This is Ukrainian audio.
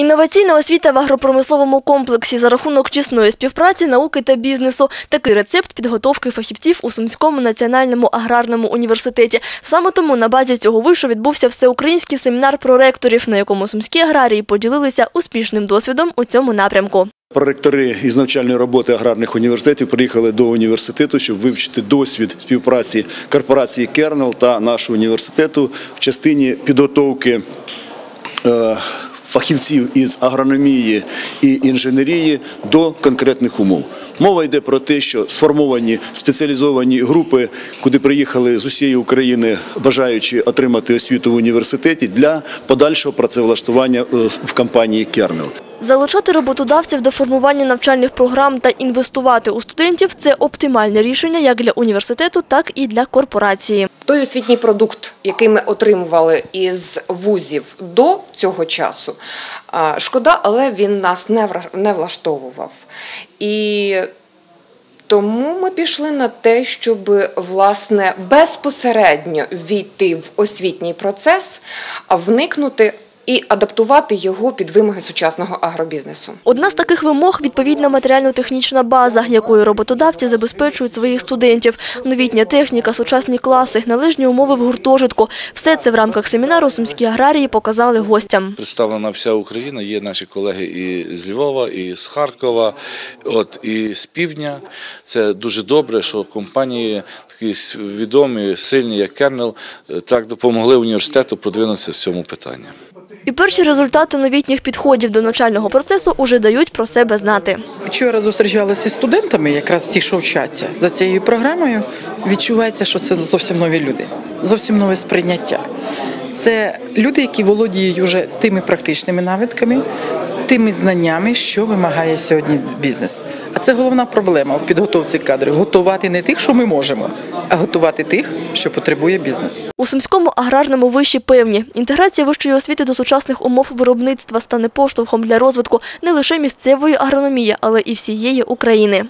Інноваційна освіта в агропромисловому комплексі за рахунок тісної співпраці науки та бізнесу. Такий рецепт підготовки фахівців у Сумському національному аграрному університеті. Саме тому на базі цього вишу відбувся всеукраїнський семінар проректорів, на якому сумські аграрії поділилися успішним досвідом у цьому напрямку. Проректори із навчальної роботи аграрних університетів приїхали до університету, щоб вивчити досвід співпраці корпорації Кернел та нашого університету в частині підготовки е, фахівців із агрономії і інженерії до конкретних умов. Мова йде про те, що сформовані спеціалізовані групи, куди приїхали з усієї України, бажаючи отримати освіту в університеті для подальшого працевлаштування е, в компанії Кернел. Залучати роботодавців до формування навчальних програм та інвестувати у студентів – це оптимальне рішення як для університету, так і для корпорації. Той освітній продукт, який ми отримували із вузів до цього часу, шкода, але він нас не влаштовував. І тому ми пішли на те, щоб власне безпосередньо війти в освітній процес, вникнути і адаптувати його під вимоги сучасного агробізнесу. Одна з таких вимог – відповідна матеріально-технічна база, якою роботодавці забезпечують своїх студентів. Новітня техніка, сучасні класи, належні умови в гуртожитку. Все це в рамках семінару сумські аграрії показали гостям. Представлена вся Україна, є наші колеги і з Львова, і з Харкова, от і з півдня. Це дуже добре, що компанії такі відомі, сильні, як Кернел, е, так допомогли університету продвинутися в цьому питанні. І перші результати новітніх підходів до навчального процесу уже дають про себе знати. Вчора зустрічалася з студентами, якраз ті, що вчаться за цією програмою. Відчувається, що це зовсім нові люди, зовсім нове сприйняття. Це люди, які володіють уже тими практичними навичками, тими знаннями, що вимагає сьогодні бізнес. А це головна проблема в підготовці кадрів готувати не тих, що ми можемо, а готувати тих, що потребує бізнес. У Сумському аграрному виші певні. Інтеграція вищої освіти до сучасних умов виробництва стане поштовхом для розвитку не лише місцевої агрономії, але і всієї України.